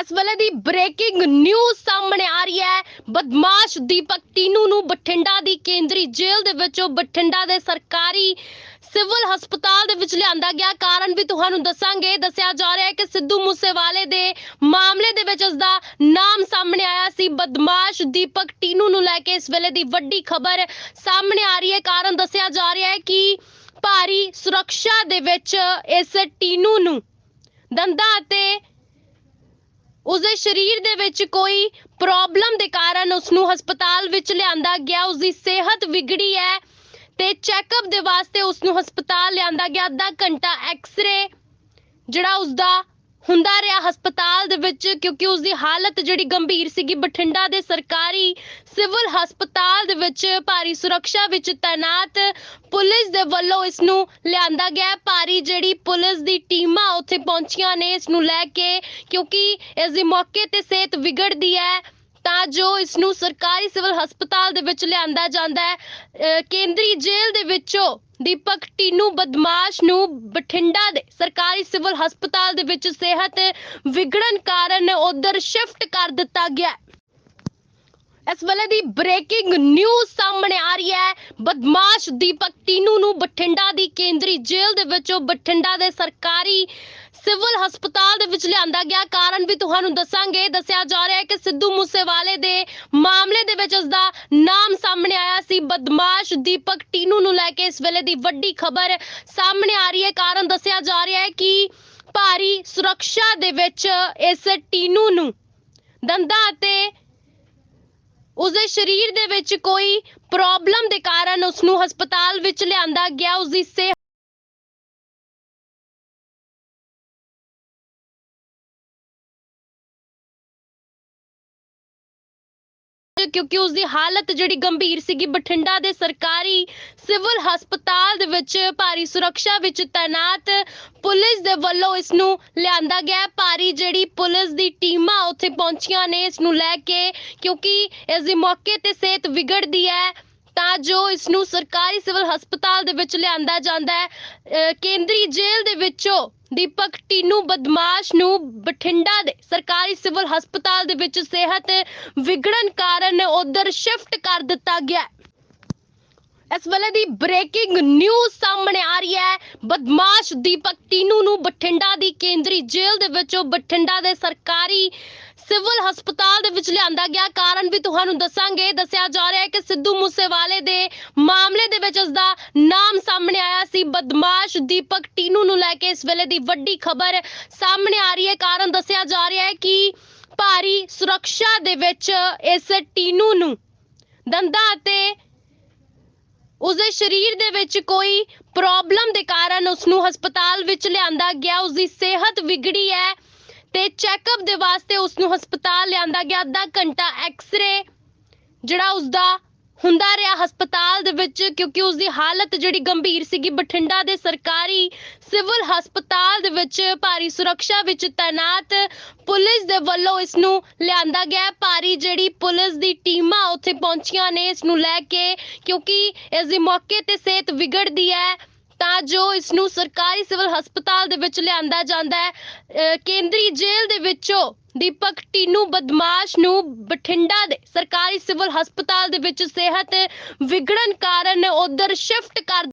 ਇਸ ਵੇਲੇ ਦੀ breaking news ਸਾਹਮਣੇ ਆ ਰਹੀ ਹੈ। ਬਦਮਾਸ਼ ਦੀਪਕ ਟੀਨੂ ਨੂੰ ਬਠਿੰਡਾ ਦੀ ਕੇਂਦਰੀ ਜੇਲ੍ਹ ਦੇ ਵਿੱਚੋਂ ਬਠਿੰਡਾ ਦੇ ਸਰਕਾਰੀ ਸਿਵਲ ਹਸਪਤਾਲ ਦੇ ਵਿੱਚ ਲਿਆਂਦਾ ਗਿਆ। ਕਾਰਨ ਵੀ ਤੁਹਾਨੂੰ ਦੱਸਾਂਗੇ। ਦੱਸਿਆ ਜਾ ਰਿਹਾ ਹੈ ਕਿ ਸਿੱਧੂ ਮੂਸੇਵਾਲੇ ਦੇ ਮਾਮਲੇ ਦੇ ਵਿੱਚ ਉਸ ਦਾ ਨਾਮ ਸਾਹਮਣੇ ਆਇਆ ਸੀ। ਬਦਮਾਸ਼ ਦੀਪਕ ਟੀਨੂ ਨੂੰ ਲੈ ਕੇ ਇਸ ਵੇਲੇ ਦੀ ਵੱਡੀ ਖਬਰ ਸਾਹਮਣੇ ਆ ਰਹੀ ਹੈ। ਕਾਰਨ ਦੱਸਿਆ ਜਾ ਰਿਹਾ ਹੈ ਕਿ ਭਾਰੀ ਸੁਰੱਖਿਆ ਦੇ ਵਿੱਚ ਇਸ ਟੀਨੂ ਨੂੰ ਦੰਦਾਂ ਅਤੇ ਉਸਦੇ ਸਰੀਰ ਦੇ ਵਿੱਚ ਕੋਈ ਪ੍ਰੋਬਲਮ ਦੇ ਕਾਰਨ ਉਸ ਨੂੰ ਹਸਪਤਾਲ ਵਿੱਚ ਲਿਆਂਦਾ ਗਿਆ। ਉਸਦੀ ਸਿਹਤ ਵਿਗੜੀ ਹੈ ਤੇ ਚੈੱਕਅਪ ਦੇ ਵਾਸਤੇ ਉਸ ਨੂੰ ਹਸਪਤਾਲ ਲਿਆਂਦਾ ਗਿਆ। ਅੱਧਾ ਘੰਟਾ ਐਕਸ-ਰੇ ਜਿਹੜਾ ਉਸਦਾ ਹੁੰਦਾ ਰਿਹਾ ਹਸਪਤਾਲ ਦੇ ਵਿੱਚ, ਕਿਉਂਕਿ ਉਸ ਦੀ ਹਾਲਤ ਜਿਹੜੀ ਗੰਭੀਰ ਸੀਗੀ, ਬਠਿੰਡਾ ਦੇ ਸਰਕਾਰੀ ਸਿਵਲ ਹਸਪਤਾਲ ਦੇ ਵਿੱਚ ਭਾਰੀ ਸੁਰੱਖਿਆ ਵਿੱਚ ਤਾਇਨਾਤ ਪੁਲਿਸ ਦੇ ਵੱਲੋਂ ਇਸ ਨੂੰ ਲਿਆਂਦਾ ਗਿਆ। ਭਾਰੀ ਜਿਹੜੀ ਪੁਲਿਸ ਦੀ ਟੀਮਾਂ ਉੱਥੇ ਪਹੁੰਚੀਆਂ ਨੇ ਇਸ ਨੂੰ ਲੈ ਕੇ, ਕਿਉਂਕਿ ਇਸ ਦੀ ਮੌਕੇ ਤੇ ਸਿਹਤ ਵਿਗੜਦੀ ਹੈ। ਤਾਂ ਜੋ ਇਸ ਨੂੰ ਸਰਕਾਰੀ ਸਿਵਲ ਹਸਪਤਾਲ ਦੇ ਵਿੱਚ ਲਿਆਂਦਾ ਜਾਂਦਾ ਹੈ। ਕੇਂਦਰੀ ਜੇਲ੍ਹ ਦੇ ਵਿੱਚੋਂ ਦੀਪਕ ਟੀਨੂ ਬਦਮਾਸ਼ ਨੂੰ ਬਠਿੰਡਾ ਦੇ ਸਰਕਾਰੀ ਸਿਵਲ ਹਸਪਤਾਲ ਦੇ ਵਿੱਚ ਸਿਹਤ ਵਿਗੜਨ ਕਾਰਨ ਉਧਰ ਸ਼ਿਫਟ ਕਰ ਦਿੱਤਾ ਗਿਆ ਇਸ ਵੇਲੇ ਦੀ ਬ੍ਰੇਕਿੰਗ ਨਿਊਜ਼ ਸਾਹਮਣੇ ਆ ਰਹੀ ਹੈ। ਬਦਮਾਸ਼ ਦੀਪਕ ਟੀਨੂ ਨੂੰ ਬਠਿੰਡਾ ਦੀ ਕੇਂਦਰੀ ਜੇਲ੍ਹ ਦੇ ਵਿੱਚੋਂ ਬਠਿੰਡਾ ਦੇ ਸਰਕਾਰੀ ਸਿਵਲ ਹਸਪਤਾਲ ਦੇ ਵਿੱਚ ਲਿਆਂਦਾ ਗਿਆ। ਕਾਰਨ ਵੀ ਤੁਹਾਨੂੰ ਦੱਸਾਂਗੇ। ਦੱਸਿਆ ਜਾ ਰਿਹਾ ਹੈ ਕਿ ਸਿੱਧੂ ਮੂਸੇਵਾਲੇ ਦੇ ਮਾਮਲੇ ਦੇ ਵਿੱਚ ਉਸ ਦਾ ਨਾਮ ਸਾਹਮਣੇ ਆਇਆ ਸੀ। ਬਦਮਾਸ਼ ਦੀਪਕ ਟੀਨੂ ਨੂੰ ਲੈ ਕੇ ਇਸ ਵੇਲੇ ਦੀ ਵੱਡੀ ਖਬਰ ਸਾਹਮਣੇ ਆ ਰਹੀ ਹੈ। ਕਾਰਨ ਦੱਸਿਆ ਜਾ ਰਿਹਾ ਹੈ ਕਿ ਭਾਰੀ ਸੁਰੱਖਿਆ ਦੇ ਵਿੱਚ ਇਸ ਟੀਨੂ ਨੂੰ ਦੰਦਾਂ ਅਤੇ ਉਸਦੇ ਸਰੀਰ ਦੇ ਵਿੱਚ ਕੋਈ ਪ੍ਰੋਬਲਮ ਦੇ ਕਾਰਨ ਉਸ ਨੂੰ ਹਸਪਤਾਲ ਵਿੱਚ ਲਿਆਂਦਾ ਗਿਆ। ਉਸ ਦੀ ਕਿਉਂਕਿ ਉਸ ਦੀ ਹਾਲਤ ਜਿਹੜੀ ਗੰਭੀਰ ਸੀਗੀ, ਬਠਿੰਡਾ ਦੇ ਸਰਕਾਰੀ ਸਿਵਲ ਹਸਪਤਾਲ ਦੇ ਵਿੱਚ ਭਾਰੀ ਸੁਰੱਖਿਆ ਵਿੱਚ ਤਾਇਨਾਤ ਪੁਲਿਸ ਦੇ ਵੱਲੋਂ ਇਸ ਨੂੰ ਲਿਆਂਦਾ ਗਿਆ। ਭਾਰੀ ਜਿਹੜੀ ਪੁਲਿਸ ਦੀ ਟੀਮਾਂ ਉੱਥੇ ਪਹੁੰਚੀਆਂ ਨੇ ਇਸ ਨੂੰ ਲੈ ਕੇ, ਕਿਉਂਕਿ ਇਸ ਦੀ ਮੌਕੇ ਤੇ ਸਿਹਤ ਵਿਗੜਦੀ ਹੈ, ਤਾਂ ਜੋ ਇਸ ਨੂੰ ਸਰਕਾਰੀ ਸਿਵਲ ਹਸਪਤਾਲ ਦੇ ਵਿੱਚ ਲਿਆਂਦਾ ਜਾਂਦਾ ਹੈ। ਅਹ ਕੇਂਦਰੀ ਜੇਲ੍ਹ ਦੇ ਵਿੱਚੋਂ ਦੀਪਕ ਟੀਨੂ ਬਦਮਾਸ਼ ਨੂੰ ਬਠਿੰਡਾ ਦੇ ਸਰਕਾਰੀ ਸਿਵਲ ਹਸਪਤਾਲ ਦੇ ਵਿੱਚ ਸਿਹਤ ਵਿਗੜਨ ਕਾਰਨ ਉਧਰ ਸ਼ਿਫਟ ਕਰ ਦਿੱਤਾ ਗਿਆ ਇਸ ਵੇਲੇ ਦੀ ਬ੍ਰੇਕਿੰਗ ਨਿਊਜ਼ ਸਾਹਮਣੇ ਆ ਰਹੀ ਹੈ। ਬਦਮਾਸ਼ ਦੀਪਕ ਟੀਨੂ ਨੂੰ ਬਠਿੰਡਾ ਦੀ ਕੇਂਦਰੀ ਜੇਲ੍ਹ ਦੇ ਵਿੱਚੋਂ ਬਠਿੰਡਾ ਦੇ ਸਰਕਾਰੀ ਸਿਵਲ ਹਸਪਤਾਲ ਦੇ ਵਿੱਚ ਲਿਆਂਦਾ ਗਿਆ। ਕਾਰਨ ਵੀ ਤੁਹਾਨੂੰ ਦੱਸਾਂਗੇ। ਦੱਸਿਆ ਜਾ ਰਿਹਾ ਹੈ ਕਿ ਸਿੱਧੂ ਮੂਸੇਵਾਲੇ ਦੇ ਮਾਮਲੇ ਦੇ ਵਿੱਚ ਉਸ ਦਾ ਨਾਮ ਸਾਹਮਣੇ ਆਇਆ ਸੀ। ਬਦਮਾਸ਼ ਦੀਪਕ ਟੀਨੂ ਨੂੰ ਲੈ ਕੇ ਇਸ ਵੇਲੇ ਦੀ ਵੱਡੀ ਖਬਰ ਸਾਹਮਣੇ ਆ ਰਹੀ ਹੈ। ਕਾਰਨ ਦੱਸਿਆ ਜਾ ਰਿਹਾ ਹੈ ਕਿ ਭਾਰੀ ਸੁਰੱਖਿਆ ਦੇ ਵਿੱਚ ਇਸ ਟੀਨੂ ਨੂੰ ਦੰਦਾਂ ਅਤੇ ਉਸਦੇ ਸਰੀਰ ਦੇ ਵਿੱਚ ਕੋਈ ਪ੍ਰੋਬਲਮ ਦੇ ਕਾਰਨ ਉਸ ਨੂੰ ਹਸਪਤਾਲ ਵਿੱਚ ਲਿਆਂਦਾ ਗਿਆ। ਉਸ ਦੀ ਸਿਹਤ ਵਿਗੜੀ ਹੈ। ਤੇ ਚੈੱਕਅਪ ਦੇ ਵਾਸਤੇ ਉਸ ਨੂੰ ਹਸਪਤਾਲ ਲਿਆਂਦਾ ਗਿਆ। ਅੱਧਾ ਘੰਟਾ ਐਕਸ-ਰੇ ਜਿਹੜਾ ਉਸ ਦਾ ਹੁੰਦਾ ਰਿਹਾ ਹਸਪਤਾਲ ਦੇ ਵਿੱਚ, ਕਿਉਂਕਿ ਉਸ ਦੀ ਹਾਲਤ ਜਿਹੜੀ ਗੰਭੀਰ ਸੀਗੀ, ਬਠਿੰਡਾ ਦੇ ਸਰਕਾਰੀ ਸਿਵਲ ਹਸਪਤਾਲ ਦੇ ਵਿੱਚ ਭਾਰੀ ਸੁਰੱਖਿਆ ਵਿੱਚ ਤਾਇਨਾਤ ਪੁਲਿਸ ਦੇ ਵੱਲੋਂ ਇਸ ਨੂੰ ਲਿਆਂਦਾ ਗਿਆ। ਭਾਰੀ ਜਿਹੜੀ ਪੁਲਿਸ ਦੀ ਟੀਮਾਂ ਉੱਥੇ ਪਹੁੰਚੀਆਂ ਨੇ ਇਸ ਨੂੰ ਲੈ ਕੇ, ਕਿਉਂਕਿ ਇਸ ਦੀ ਮੌਕੇ ਤੇ ਸਿਹਤ ਵਿਗੜਦੀ ਹੈ। ਤਾਂ ਜੋ ਇਸ ਨੂੰ ਸਰਕਾਰੀ ਸਿਵਲ ਹਸਪਤਾਲ ਦੇ ਵਿੱਚ ਲਿਆਂਦਾ ਜਾਂਦਾ ਹੈ, ਅਹ ਕੇਂਦਰੀ ਜੇਲ੍ਹ ਦੇ ਵਿੱਚੋਂ ਦੀਪਕ ਟੀਨੂ ਬਦਮਾਸ਼ ਨੂੰ ਬਠਿੰਡਾ ਦੇ ਸਰਕਾਰੀ ਸਿਵਲ ਹਸਪਤਾਲ ਦੇ ਵਿੱਚ ਸਿਹਤ ਵਿਗੜਨ ਕਾਰਨ ਉਧਰ ਸ਼ਿਫਟ ਕਰ